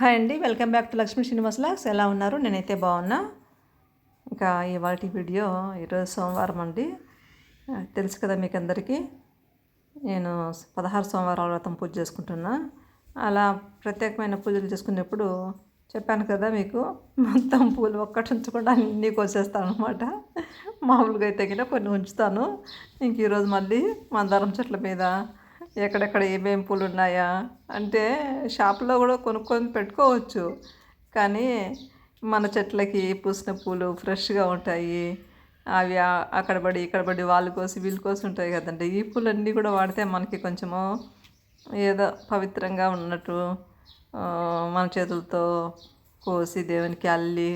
Hi అండి welcome back to Lakshmi Srinivas lakhs ఎలా ఉన్నారు? నేనైతే బాగున్నా. ఇంకా ఇవాటి వీడియో ఈరోజు సోమవారం అండి. తెలుసు కదా మీకు అందరికీ నేను పదహారు సోమవారాల వ్రతం పూజ చేసుకుంటున్నా. అలా ప్రత్యేకమైన పూజలు చేసుకునేప్పుడు చెప్పాను కదా మీకు మొత్తం పూలు ఒక్కటి ఉంచకుండా అన్నీ కోసేస్తాను అనమాట మామూలుగా అయితే కొన్ని ఉంచుతాను. ఇంక ఈరోజు మళ్ళీ మందారం చెట్ల మీద ఎక్కడెక్కడ ఏమేమి పూలు ఉన్నాయా అంటే షాప్లో కూడా కొనుక్కొని పెట్టుకోవచ్చు. కానీ మన చెట్లకి పూసిన పూలు ఫ్రెష్గా ఉంటాయి. అవి అక్కడ పడి ఇక్కడ పడి వాళ్ళు కోసి వీళ్ళు కోసి ఉంటాయి కదండి. ఈ పూలన్నీ కూడా వాడితే మనకి కొంచెము ఏదో పవిత్రంగా ఉన్నట్టు మన చేతులతో కోసి దేవునికి అల్లి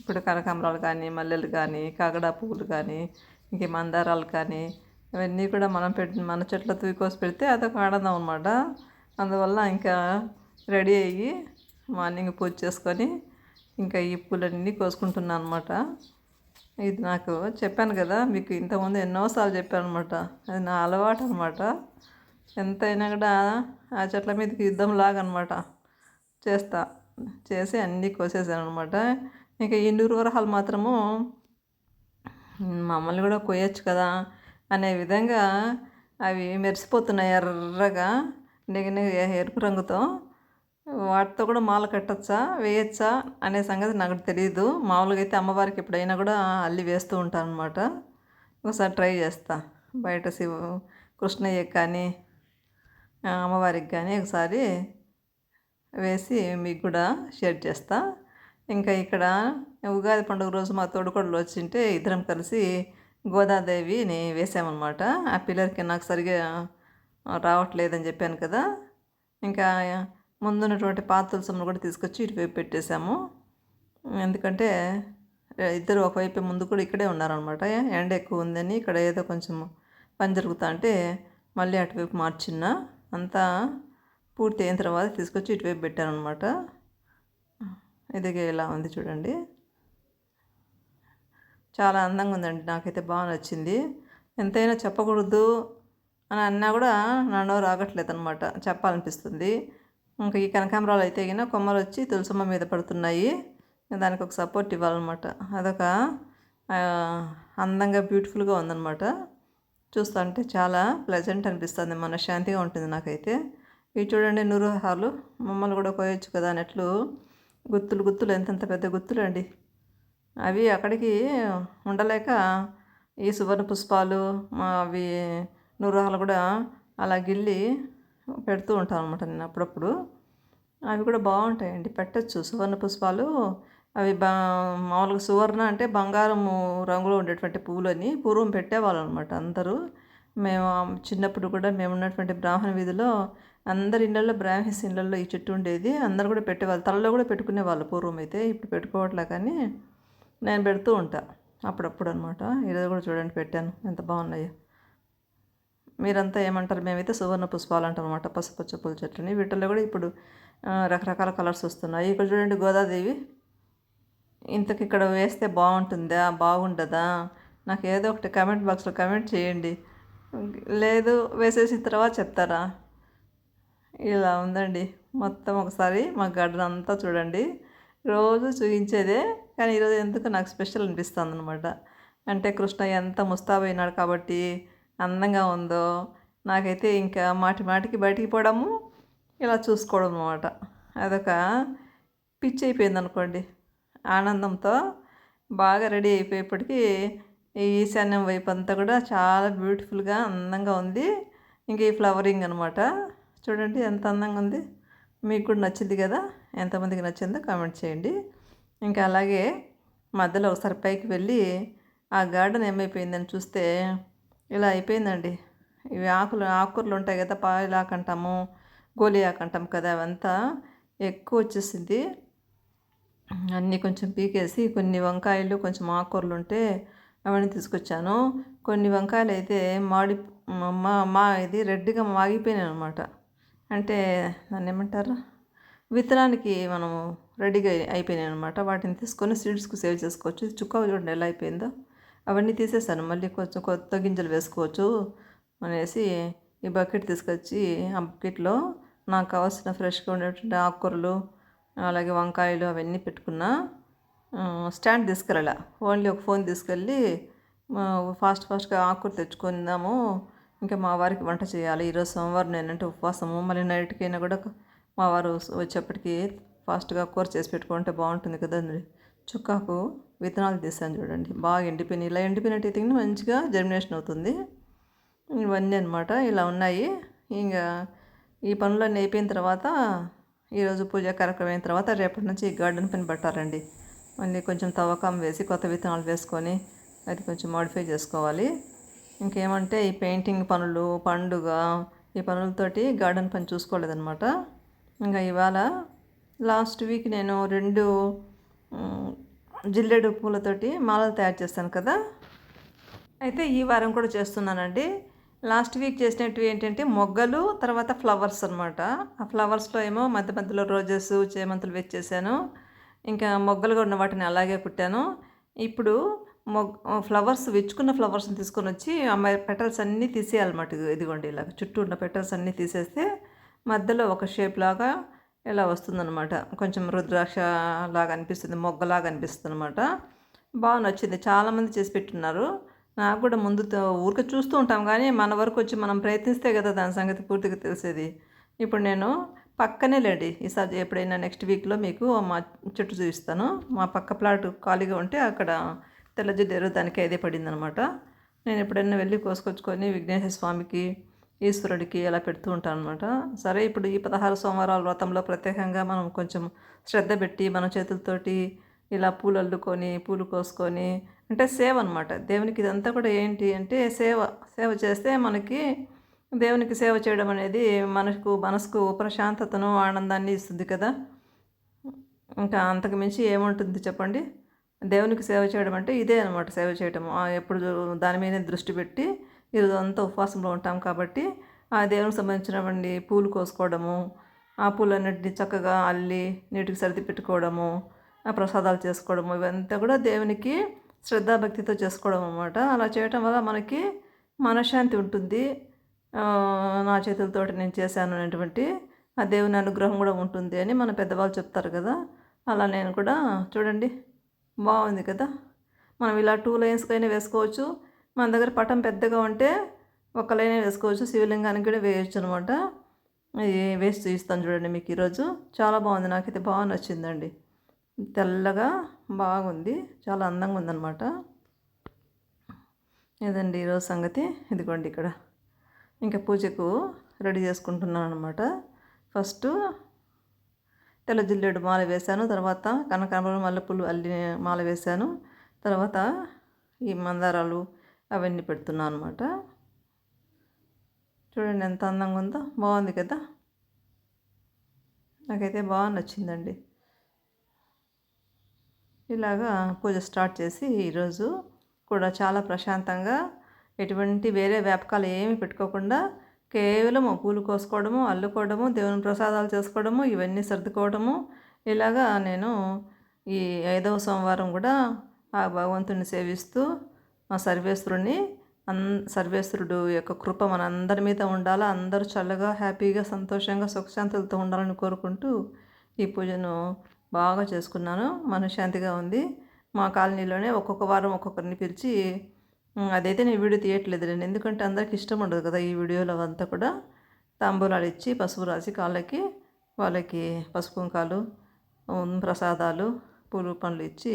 ఇప్పుడు కనకాంబరాలు కానీ మల్లెలు కానీ కాగడా పువ్వులు కానీ ఇంక మందారాలు కానీ ఇవన్నీ కూడా మనం పెట్టి మన చెట్లతో కోసి పెడితే అదొక ఆనందం అనమాట అందువల్ల ఇంకా రెడీ అయ్యి మార్నింగ్ పూజ చేసుకొని ఇంకా ఈ పూలన్నీ కోసుకుంటున్నాను అనమాట ఇది నాకు చెప్పాను కదా మీకు ఇంతకుముందు ఎన్నోసార్లు చెప్పాను అనమాట అది నా అలవాటు అనమాట ఎంతైనా కూడా ఆ చెట్ల మీదకి యుద్ధం లాగా అనమాట చేస్తా. చేసి అన్నీ కోసేసాను అనమాట ఇంకా ఈ నూరు వరహాలు మాత్రము మమ్మల్ని కూడా కోయచ్చు కదా. అనే విధంగా అవి మెరిసిపోతున్నాయి ఎర్రగా నెగిన ఎరుపు రంగుతో. వాటితో కూడా మాల కట్టచ్చా వేయచ్చా అనే సంగతి నాకు తెలియదు మామూలుగా అయితే అమ్మవారికి ఎప్పుడైనా కూడా అల్లి వేస్తూ ఉంటాను అనమాట ఒకసారి ట్రై చేస్తా. బయట శివ కృష్ణయ్యకి కానీ అమ్మవారికి కానీ ఒకసారి వేసి మీకు కూడా షేర్ చేస్తా. ఇంకా ఇక్కడ ఉగాది పండుగ రోజు మా తోడుకోడలు వచ్చింటే ఇద్దరం కలిసి గోదాదేవిని వేసామన్నమాట. ఆ పిల్లలకి నాకు సరిగా రావట్లేదని చెప్పాను కదా. ఇంకా ముందున్నటువంటి పాత తులసమ్మను కూడా తీసుకొచ్చి ఇటువైపు పెట్టేశాము. ఎందుకంటే ఇద్దరు ఒకవైపు ముందు కూడా ఇక్కడే ఉన్నారనమాట ఎండ ఎక్కువ ఉందని ఇక్కడ ఏదో కొంచెం పని జరుగుతా అంటే మళ్ళీ అటువైపు మార్చిన్న అంతా పూర్తి అయిన తర్వాత తీసుకొచ్చి ఇటువైపు పెట్టారనమాట ఇదిగే ఇలా ఉంది చూడండి. చాలా అందంగా ఉందండి నాకైతే బాగా నచ్చింది. ఎంతైనా చెప్పకూడదు అని అన్నా కూడా నా నోరు ఆగట్లేదు అనమాట చెప్పాలనిపిస్తుంది. ఇంకా ఈ కనకాంబరాలు అయితే గిన కొమ్మలు వచ్చి తులసమ్మ మీద పడుతున్నాయి. దానికి ఒక సపోర్ట్ ఇవ్వాలన్నమాట. అదొక అందంగా బ్యూటిఫుల్గా ఉందన్నమాట. చూస్తుంటే చాలా ప్లెజెంట్ అనిపిస్తుంది. మనశ్శాంతిగా ఉంటుంది నాకైతే. ఇవి చూడండి నూరు హాలు మమ్మల్ని కూడా కోయొచ్చు కదా అన్నట్లు గుత్తులు గుత్తులు. ఎంతెంత పెద్ద గుత్తులు అండి అవి అక్కడికి ఉండలేక ఈ సువర్ణ పుష్పాలు మా అవి నూరాలు కూడా అలా గిల్లి పెడుతూ ఉంటాను అనమాట నేను అప్పుడప్పుడు. అవి కూడా బాగుంటాయండి పెట్టచ్చు. సువర్ణ పుష్పాలు అవి బా మామూలుగా సువర్ణ అంటే బంగారము రంగులో ఉండేటువంటి పూలని పూర్వం పెట్టేవాళ్ళు అనమాట అందరూ. మేము చిన్నప్పుడు కూడా మేము ఉన్నటువంటి బ్రాహ్మణ వీధిలో అందరి ఇళ్ళల్లో బ్రాహ్మణ్స్ ఇళ్ళల్లో ఈ చెట్టు ఉండేది. అందరు కూడా పెట్టేవాళ్ళు తలలో కూడా పెట్టుకునేవాళ్ళు పూర్వం అయితే. ఇప్పుడు పెట్టుకోవట్లే కానీ నేను పెడుతూ ఉంటా. అప్పుడప్పుడు అనమాట ఈరోజు కూడా చూడండి పెట్టాను. ఎంత బాగున్నాయో. మీరంతా ఏమంటారు? మేమైతే సువర్ణ పుష్పాలు అంటాం అనమాట పసుపచ్చ పూల చెట్లని. వీటిల్లో కూడా ఇప్పుడు రకరకాల కలర్స్ వస్తున్నాయి. ఇక్కడ చూడండి గోదాదేవి. ఇంతకు ఇక్కడ వేస్తే బాగుంటుందా? బాగుండదా? నాకు ఏదో ఒకటి కమెంట్ బాక్స్లో కమెంట్ చేయండి. లేదు వేసేసిన తర్వాత చెప్తారా? ఇలా ఉందండి. మొత్తం ఒకసారి మా గార్డెన్ అంతా చూడండి. రోజు చూపించేదే కానీ ఈరోజు ఎందుకు నాకు స్పెషల్ అనిపిస్తుంది అనమాట అంటే కృష్ణ ఎంత ముస్తాబైనాడు కాబట్టి అందంగా ఉందో నాకైతే ఇంకా మాటి మాటికి బయటికి పోవడము ఇలా చూసుకోవడం అనమాట అదొక పిచ్చి అయిపోయింది అనుకోండి ఆనందంతో బాగా రెడీ అయిపోయేప్పటికీ ఈశాన్యం వైపు అంతా కూడా చాలా బ్యూటిఫుల్గా అందంగా ఉంది. ఇంక ఈ ఫ్లవరింగ్ అనమాట చూడండి ఎంత అందంగా ఉంది. మీకు కూడా నచ్చింది కదా? ఎంతమందికి నచ్చిందో కామెంట్ చేయండి. ఇంకా అలాగే మధ్యలో ఒకసారి పైకి వెళ్ళి ఆ గార్డెన్ ఏమైపోయిందని చూస్తే ఇలా అయిపోయిందండి. ఇవి ఆకులు ఆకుకూరలు ఉంటాయి కదా పాయలాకు అంటాము గోలి అంటాం కదా అవంతా ఎక్కువ వచ్చేసింది. అన్నీ కొంచెం పీకేసి కొన్ని వంకాయలు కొంచెం ఆకుకూరలు ఉంటే అవన్నీ తీసుకొచ్చాను. కొన్ని వంకాయలు అయితే మాడి మా మా ఇది రెడ్గా మాగిపోయినాయి అనమాట అంటే దాన్ని ఏమంటారు? విత్తనానికి మనము రెడీగా అయిపోయినాయి అనమాట వాటిని తీసుకొని సీడ్స్కు సేవ్ చేసుకోవచ్చు. చుక్క చూడండి ఎలా అయిపోయిందో. అవన్నీ తీసేసాను. మళ్ళీ కొంచెం కొత్త గింజలు వేసుకోవచ్చు అనేసి ఈ బకెట్ తీసుకొచ్చి ఆ బకెట్లో నాకు కావాల్సిన ఫ్రెష్గా ఉండేటువంటి ఆకుకూరలు అలాగే వంకాయలు అవన్నీ పెట్టుకున్నా స్టాండ్ తీసుకురాలా ఓన్లీ ఒక ఫోన్ తీసుకెళ్ళి ఫాస్ట్ ఫాస్ట్గా ఆకుకూర తెచ్చుకుందాము. ఇంకా మా వారికి వంట చేయాలి. ఈరోజు సోమవారం నేనంటే ఉపవాసము. మళ్ళీ నైట్కైనా కూడా మా వారు వచ్చేప్పటికి ఫాస్ట్గా కూర చేసి పెట్టుకుంటే బాగుంటుంది కదండి. చుక్కాకు విత్తనాలు తీసాను చూడండి. బాగా ఎండిపోయినాయి. ఇలా ఎండిపోయినట్టు అయితే మంచిగా జర్మినేషన్ అవుతుంది. ఇవన్నీ అనమాట ఇలా ఉన్నాయి. ఇంకా ఈ పనులన్నీ అయిపోయిన తర్వాత ఈరోజు పూజా కార్యక్రమం అయిన తర్వాత రేపటి నుంచి గార్డెన్ పని పెట్టాలండి. మళ్ళీ కొంచెం తవ్వకం వేసి కొత్త విత్తనాలు వేసుకొని అది కొంచెం మాడిఫై చేసుకోవాలి. ఇంకేమంటే ఈ పెయింటింగ్ పనులు పండుగ ఈ పనులతోటి గార్డెన్ పని చూసుకోలేదన్నమాట. ఇంకా ఇవాళ లాస్ట్ వీక్ నేను రెండు జిల్లెడు జిల్లేడు పూలతోటి మాలలు తయారు చేస్తాను కదా. అయితే ఈ వారం కూడా చేస్తున్నానండి. లాస్ట్ వీక్ చేసినట్టు ఏంటంటే మొగ్గలు తర్వాత ఫ్లవర్స్ అనమాట ఆ ఫ్లవర్స్లో ఏమో మధ్య మధ్యలో రోజెస్ చేమంతులు వెచ్చేసాను. ఇంకా మొగ్గలుగా ఉన్న వాటిని అలాగే కుట్టాను. ఇప్పుడు మొగ్ ఫ్లవర్స్ విచ్చుకున్న ఫ్లవర్స్ని తీసుకొని వచ్చి అమ్మాయి పెటల్స్ అన్నీ తీసేయాలన్నమాట. ఇదిగోండి ఇలా చుట్టూ ఉన్న పెటల్స్ అన్నీ తీసేస్తే మధ్యలో ఒక షేప్ లాగా ఇలా వస్తుందన్నమాట. కొంచెం రుద్రాక్ష లాగా అనిపిస్తుంది మొగ్గలాగా అనిపిస్తుంది అనమాట బాగా నచ్చింది. చాలామంది చేసి పెట్టున్నారు. నాకు కూడా ముందు ఊరికి ఊరికే చూస్తూ ఉంటాం కానీ మన వరకు వచ్చి మనం ప్రయత్నిస్తే కదా దాని సంగతి పూర్తిగా తెలిసేది. ఇప్పుడు నేను పక్కనే లేండి. ఈసారి ఎప్పుడైనా నెక్స్ట్ వీక్లో మీకు మా చెట్టు చూపిస్తాను. మా పక్క ప్లాట్ ఖాళీగా ఉంటే అక్కడ తెల్లజిడ్డేరు దానికి అదే పడింది అనమాట నేను ఎప్పుడైనా వెళ్ళి కోసుకొచ్చుకొని విఘ్నేశ్వర స్వామికి ఈశ్వరుడికి ఇలా పెడుతూ ఉంటాను అనమాట సరే ఇప్పుడు ఈ పదహారు సోమవారాల వ్రతంలో ప్రత్యేకంగా మనం కొంచెం శ్రద్ధ పెట్టి మన చేతులతోటి ఇలా పూలు అల్లుకొని పూలు కోసుకొని అంటే సేవ అనమాట దేవునికి ఇదంతా కూడా ఏంటి అంటే సేవ సేవ చేస్తే మనకి దేవునికి సేవ చేయడం అనేది మనకు మనసుకు ప్రశాంతతను ఆనందాన్ని ఇస్తుంది కదా. ఇంకా అంతకు మించి ఏముంటుంది చెప్పండి? దేవునికి సేవ చేయడం అంటే ఇదే అనమాట సేవ చేయటం ఎప్పుడు దాని మీద దృష్టి పెట్టి ఇదంతా అంతా ఉపవాసంలో ఉంటాం కాబట్టి ఆ దేవునికి సంబంధించినవండి పూలు కోసుకోవడము ఆ పూలన్నిటిని చక్కగా అల్లి నీటికి సర్ది పెట్టుకోవడము ఆ ప్రసాదాలు చేసుకోవడము ఇవంతా కూడా దేవునికి శ్రద్ధాభక్తితో చేసుకోవడం అనమాట అలా చేయటం వల్ల మనకి మనశ్శాంతి ఉంటుంది. నా చేతులతో నేను చేశాను అనేటువంటి ఆ దేవుని అనుగ్రహం కూడా ఉంటుంది అని మన పెద్దవాళ్ళు చెప్తారు కదా. అలా నేను కూడా చూడండి బాగుంది కదా. మనం ఇలా టూ లైన్స్కైనా వేసుకోవచ్చు. మన దగ్గర పటం పెద్దగా ఉంటే ఒక లైన్ వేసుకోవచ్చు శివలింగానికి కూడా వేయచ్చు అనమాట వేసి చూపిస్తాను చూడండి మీకు ఈరోజు. చాలా బాగుంది నాకైతే బాగా నచ్చిందండి. తెల్లగా బాగుంది చాలా అందంగా ఉందన్నమాట. ఇదండి ఈరోజు సంగతి. ఇదిగోండి ఇక్కడ. ఇంకా పూజకు రెడీ చేసుకుంటున్నాను అనమాట ఫస్ట్ తెల్ల జిల్లేడు మాల వేశాను తర్వాత కనకాంబరం మల్లెపూలు అల్లి మాల వేశాను తర్వాత ఈ మందారాలు అవన్నీ పెడుతున్నాను అనమాట చూడండి ఎంత అందంగా ఉందో. బాగుంది కదా? నాకైతే బాగా నచ్చిందండి. ఇలాగా పూజ స్టార్ట్ చేసి ఈరోజు కూడా చాలా ప్రశాంతంగా ఎటువంటి వేరే వ్యాపకాలు ఏమి పెట్టుకోకుండా కేవలం పూలు కోసుకోవడము అల్లుకోవడము దేవుని ప్రసాదాలు చేసుకోవడము ఇవన్నీ సర్దుకోవడము. ఇలాగా నేను ఈ ఐదవ సోమవారం కూడా ఆ భగవంతుని సేవిస్తూ మా సర్వేశ్వరుని అన్ సర్వేశ్వరుడు యొక్క కృప మన అందరి మీద ఉండాలా? అందరూ చల్లగా హ్యాపీగా సంతోషంగా సుఖశాంతులతో ఉండాలని కోరుకుంటూ ఈ పూజను బాగా చేసుకున్నాను. మనశ్శాంతిగా ఉంది. మా కాలనీలోనే ఒక్కొక్క వారం ఒక్కొక్కరిని పిలిచి అదైతే నేను వీడియో తీయట్లేదు నేను ఎందుకంటే అందరికి ఇష్టం ఉండదు కదా ఈ వీడియోలో అంతా కూడా. తాంబూలాలు ఇచ్చి పసుపు రాసి కాళ్ళకి వాళ్ళకి పసుపు కుంకాలు ప్రసాదాలు పూలు పండ్లు ఇచ్చి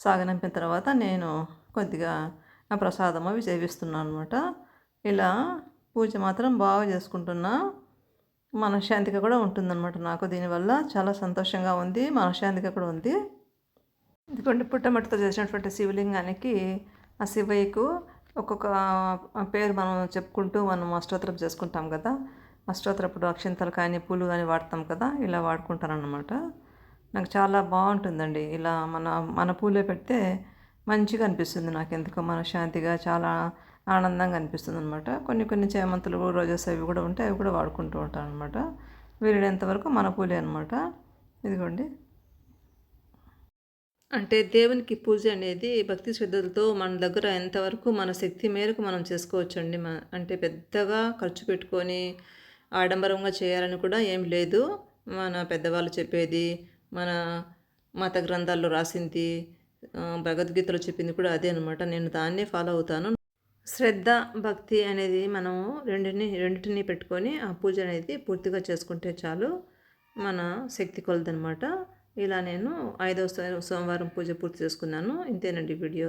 సాగనంపిన తర్వాత నేను కొద్దిగా ఆ ప్రసాదం అవి సేవిస్తున్నాను అనమాట ఇలా పూజ మాత్రం బాగా చేసుకుంటున్నా. మనశ్శాంతిగా కూడా ఉంటుందన్నమాట నాకు. దీనివల్ల చాలా సంతోషంగా ఉంది మనశ్శాంతిగా కూడా ఉంది. ఎందుకంటే పుట్టమట్టితో చేసినటువంటి శివలింగానికి ఆ శివయ్యకు ఒక్కొక్క పేరు మనం చెప్పుకుంటూ మనం అష్టోత్తరం చేసుకుంటాం కదా. అష్టోత్తరప్పుడు అక్షింతలు కానీ పూలు కానీ వాడతాం కదా. ఇలా వాడుకుంటారనమాట నాకు చాలా బాగుంటుందండి. ఇలా మన మన పూలే పెడితే మంచిగా అనిపిస్తుంది నాకు ఎందుకో మనశ్శాంతిగా చాలా ఆనందంగా అనిపిస్తుంది అనమాట కొన్ని కొన్ని చేమంతులు రోజెస్ అవి కూడా ఉంటాయి అవి కూడా వాడుకుంటూ ఉంటాను అనమాట వీలైనంత మన పూలే అనమాట ఇదిగోండి. అంటే దేవునికి పూజ అనేది భక్తి శ్రద్ధలతో మన దగ్గర ఎంతవరకు మన శక్తి మేరకు మనం చేసుకోవచ్చండి? మ అంటే పెద్దగా ఖర్చు పెట్టుకొని ఆడంబరంగా చేయాలని కూడా ఏం లేదు. మన పెద్దవాళ్ళు చెప్పేది మన మత గ్రంథాల్లో రాసింది భగవద్గీతలో చెప్పింది కూడా అదే అనమాట నేను దాన్నే ఫాలో అవుతాను. శ్రద్ధ భక్తి అనేది మనము రెండిని రెండింటిని పెట్టుకొని ఆ పూజ అనేది పూర్తిగా చేసుకుంటే చాలు మన శక్తి కొలదనమాట ఇలా నేను ఐదవ సోమవారం పూజ పూర్తి చేసుకున్నాను. ఇంతేనండి వీడియో.